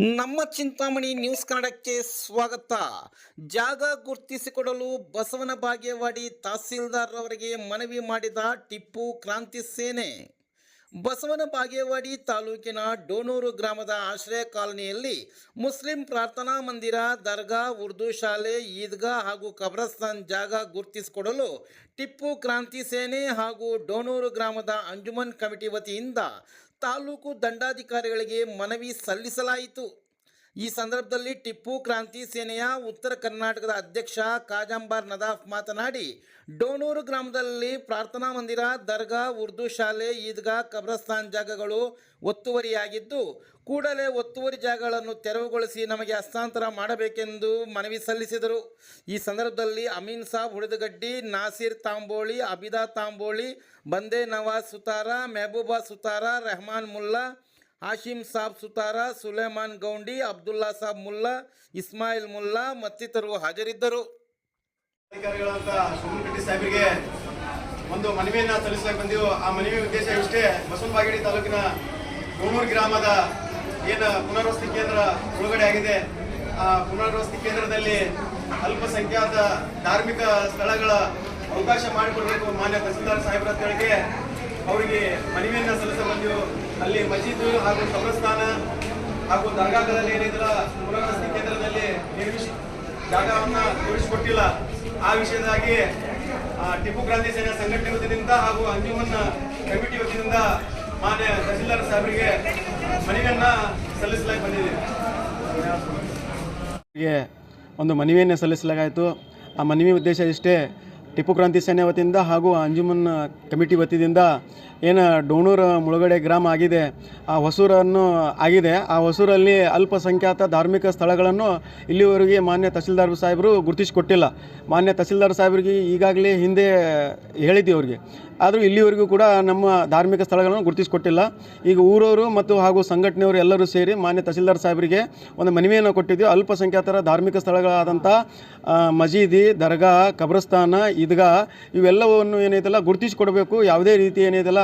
ನಮ್ಮ ಚಿಂತಾಮಣಿ ನ್ಯೂಸ್ ಕನ್ನಡಕ್ಕೆ ಸ್ವಾಗತ. ಜಾಗ ಗುರ್ತಿಸಿಕೊಡಲು ಬಸವನ ಬಾಗೇವಾಡಿ ತಹಸೀಲ್ದಾರ್ ಅವರಿಗೆ ಮನವಿ ಮಾಡಿದ ಟಿಪ್ಪು ಕ್ರಾಂತಿ ಸೇನೆ. ಬಸವನ ಬಾಗೇವಾಡಿ ತಾಲೂಕಿನ ಡೋನೂರು ಗ್ರಾಮದ ಆಶ್ರಯ ಕಾಲನಿಯಲ್ಲಿ ಮುಸ್ಲಿಂ ಪ್ರಾರ್ಥನಾ ಮಂದಿರ, ದರ್ಗಾ, ಉರ್ದು ಶಾಲೆ, ಈದ್ಗಾ ಹಾಗೂ ಕಬ್ರಸ್ತಾನ್ ಜಾಗ ಗುರುತಿಸಿಕೊಡಲು ಟಿಪ್ಪು ಕ್ರಾಂತಿ ಸೇನೆ ಹಾಗೂ ಡೋನೂರು ಗ್ರಾಮದ ಅಂಜುಮನ್ ಕಮಿಟಿ ವತಿಯಿಂದ ತಾಲೂಕು ದಂಡಾಧಿಕಾರಿಗಳಿಗೆ ಮನವಿ ಸಲ್ಲಿಸಲಾಯಿತು. ಈ ಸಂದರ್ಭದಲ್ಲಿ ಟಿಪ್ಪು ಕ್ರಾಂತಿ ಸೇನೆಯ ಉತ್ತರ ಕರ್ನಾಟಕದ ಅಧ್ಯಕ್ಷ ಕಾಜಂಬಾರ್ ನದಾಫ್ ಮಾತನಾಡಿ, ಡೋಣೂರು ಗ್ರಾಮದಲ್ಲಿ ಪ್ರಾರ್ಥನಾ ಮಂದಿರ, ದರ್ಗಾ, ಉರ್ದು ಶಾಲೆ, ಈದ್ಗಾ, ಕಬ್ರಸ್ತಾನ್ ಜಾಗಗಳು ಒತ್ತುವರಿಯಾಗಿದ್ದು, ಕೂಡಲೇ ಒತ್ತುವರಿ ಜಾಗಗಳನ್ನು ತೆರವುಗೊಳಿಸಿ ನಮಗೆ ಹಸ್ತಾಂತರ ಮಾಡಬೇಕೆಂದು ಮನವಿ ಸಲ್ಲಿಸಿದರು. ಈ ಸಂದರ್ಭದಲ್ಲಿ ಅಮೀನ್ ಸಾಬ್ ಹುಡಿದಗಡ್ಡಿ, ನಾಸೀರ್ ತಾಂಬೋಳಿ, ಅಬಿದಾ ತಾಂಬೋಳಿ, ಬಂದೇ ನವಾಜ್ ಸುತಾರ, ಮೆಹಬೂಬಾ ಸುತಾರ, ರೆಹಮಾನ್ ಮುಲ್ಲಾ ಹಾಶಿಂ ಸಾಬ್ ಸುತಾರ, ಸುಲೇಮಾನ್ ಗೌಂಡಿ, ಅಬ್ದುಲ್ಲಾ ಸಾಬ್ ಮುಲ್ಲಾ, ಇಸ್ಮಾಯಿಲ್ ಮುಲ್ಲಾ ಮತ್ತಿತರರು ಹಾಜರಿದ್ದರು. ಅಧಿಕಾರಿಗಳಂತ ಸುಮನಕಟ್ಟಿ ಸಾಹೇಬರಿಗೆ ಒಂದು ಮನವಿಯನ್ನ ಸಲ್ಲಿಸಲಿಕ್ಕೆ ಬಂದಿವು, ಆ ಮನವಿ ಉದ್ದೇಶ ಇಷ್ಟೇ. ಬಸವನಬಾಗೇಡಿ ತಾಲೂಕಿನ ಕೋಣೂರು ಗ್ರಾಮದ ಏನು ಪುನರ್ವಸತಿ ಕೇಂದ್ರ ಮುಳುಗಡೆ ಆಗಿದೆ. ಆ ಪುನರ್ವಸತಿ ಕೇಂದ್ರದಲ್ಲಿ ಅಲ್ಪಸಂಖ್ಯಾತ ಧಾರ್ಮಿಕ ಸ್ಥಳಗಳ ಅವಕಾಶ ಮಾಡಿಕೊಡಬೇಕು ಮಾನ್ಯ ತಹಸೀಲ್ದಾರ್ ಸಾಹೇಬ್ರ ಅಂತೇಳಿಗೆ ಅವರಿಗೆ ಮನವಿಯನ್ನ ಸಲ್ಲಿಸ ಬಂದಿರೋ. ಅಲ್ಲಿ ಮಸೀದು ಹಾಗೂ ಕಬ್ರಸ್ಥಾನ ಹಾಗೂ ದರ್ಗಾದಲ್ಲಿ ಏನಿದ್ರ ಪುನರ್ವಸತಿ ಕೇಂದ್ರದಲ್ಲಿ ನಿರ್ಮಿಸಿ ಜಾಗವನ್ನು ತೋರಿಸಿಕೊಟ್ಟಿಲ್ಲ ಆ ವಿಷಯದಾಗಿ ಟಿಪ್ಪು ಕ್ರಾಂತಿ ಸೇನಾ ಸಂಘಟನೆ ವತಿಯಿಂದ ಹಾಗೂ ಅಂಜುಮನ್ ಕಮಿಟಿ ವತಿಯಿಂದ ಮಾನ್ಯ ತಹಸೀಲ್ದಾರ್ ಸಾಹೇಬರಿಗೆ ಮನವಿಯನ್ನ ಸಲ್ಲಿಸಲಾಗಿ ಬಂದಿದೆ. ಒಂದು ಮನವಿಯನ್ನು ಸಲ್ಲಿಸಲಾಯಿತು ಆ ಮನವಿ ಉದ್ದೇಶ ಇಷ್ಟೇ ಟಿಪ್ಪು ಕ್ರಾಂತಿ ಸೇನೆ ವತಿಯಿಂದ ಹಾಗೂ ಅಂಜುಮನ್ ಕಮಿಟಿ ವತಿಯಿಂದ ಏನು ಡೋಣೂರು ಮುಳುಗಡೆ ಗ್ರಾಮ ಆಗಿದೆ, ಆ ಹೊಸೂರನ್ನು ಆಗಿದೆ. ಆ ಹೊಸೂರಲ್ಲಿ ಅಲ್ಪಸಂಖ್ಯಾತ ಧಾರ್ಮಿಕ ಸ್ಥಳಗಳನ್ನು ಇಲ್ಲಿವರೆಗೆ ಮಾನ್ಯ ತಹಸೀಲ್ದಾರ್ ಸಾಹೇಬರು ಗುರುತಿಸಿಕೊಟ್ಟಿಲ್ಲ. ಮಾನ್ಯ ತಹಸೀಲ್ದಾರ್ ಸಾಹೇಬರಿಗೆ ಈಗಾಗಲೇ ಹಿಂದೆ ಹೇಳಿದ್ದೀವಿ ಅವ್ರಿಗೆ. ಆದರೂ ಇಲ್ಲಿವರೆಗೂ ಕೂಡ ನಮ್ಮ ಧಾರ್ಮಿಕ ಸ್ಥಳಗಳನ್ನು ಗುರುತಿಸಿಕೊಟ್ಟಿಲ್ಲ. ಈಗ ಊರವರು ಮತ್ತು ಹಾಗೂ ಸಂಘಟನೆಯವರು ಎಲ್ಲರೂ ಸೇರಿ ಮಾನ್ಯ ತಹಸೀಲ್ದಾರ್ ಸಾಹೇಬರಿಗೆ ಒಂದು ಮನವಿಯನ್ನು ಕೊಟ್ಟಿದ್ದೀವಿ ಅಲ್ಪಸಂಖ್ಯಾತರ ಧಾರ್ಮಿಕ ಸ್ಥಳಗಳಾದಂಥ ಮಸೀದಿ ದರ್ಗಾ ಕಬ್ರಸ್ತಾನ ಇದ್ಗಾ ಇವೆಲ್ಲವನ್ನು ಏನೈತಲ್ಲ ಗುರುತಿಸಿಕೊಡಬೇಕು. ಯಾವುದೇ ರೀತಿ ಏನೈತಲ್ಲ